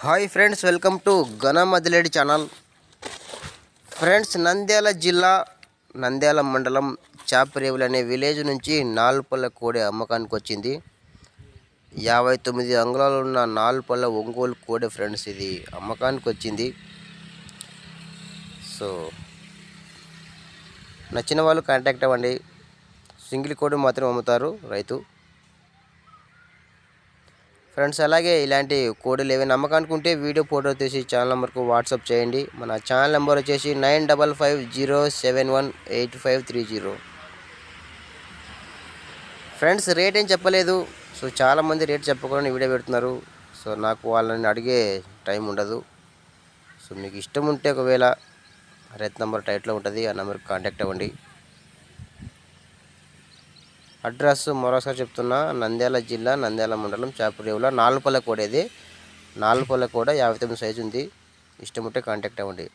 Hi friends welcome to ఘన మదిలేడి channel. Friends Nandyal జిల్లా నంద్యాల మండలం చాపరేవులు అనే విలేజ్ నుంచి నాలుపల్ల కోడి అమ్మకానికి వచ్చింది. యాభై తొమ్మిది అంగుళాలు ఉన్న నాలుపల్ల ఒంగోలు కోడి ఫ్రెండ్స్ ఇది అమ్మకానికి వచ్చింది. సో నచ్చిన వాళ్ళు కాంటాక్ట్ అవ్వండి. సింగిల్ కోడి మాత్రం అమ్ముతారు రైతు. ఫ్రెండ్స్ అలాగే ఇలాంటి కోడలు ఏవి నమ్మకానికి ఉంటే వీడియో ఫోటో తీసి ఛానల్ నెంబర్కు వాట్సాప్ చేయండి. మన ఛానల్ నెంబర్ వచ్చేసి nine double five zero seven one eight five three zero. Friends rate ఏం చెప్పలేదు. సో చాలామంది రేట్ చెప్పకుండా వీడియో పెడుతున్నారు. సో నాకు వాళ్ళని అడిగే టైం ఉండదు. సో మీకు ఇష్టం ఉంటే ఒకవేళ రైతు నెంబర్ టైట్లో ఉంటుంది ఆ నెంబర్కి కాంటాక్ట్ అవ్వండి. అడ్రస్ మరోసారి చెప్తున్నా నంద్యాల జిల్లా నంద్యాల మండలం చాపురేవుల నాలుపల్ల కూడా ఇది నాలుపల్ల కూడా యాభై తొమ్మిది సైజు ఉంది. ఇష్టం ఉంటే కాంటాక్ట్ అవ్వండి.